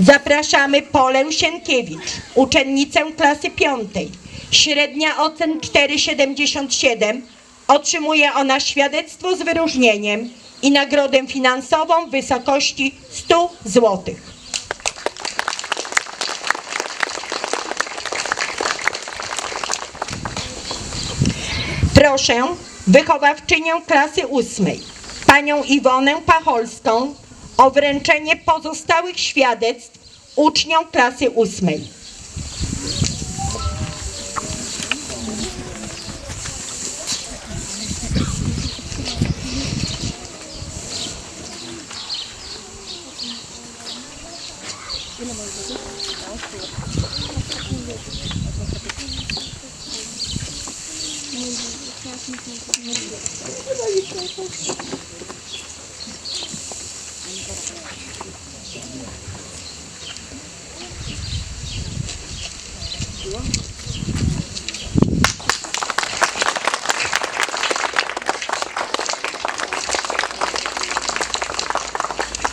Zapraszamy Polę Sienkiewicz, uczennicę klasy piątej. Średnia ocen 4,77. Otrzymuje ona świadectwo z wyróżnieniem i nagrodę finansową w wysokości 100 złotych. Proszę wychowawczynię klasy ósmej, panią Iwonę Pacholską o wręczenie pozostałych świadectw uczniom klasy ósmej. Thank you. Obrigado.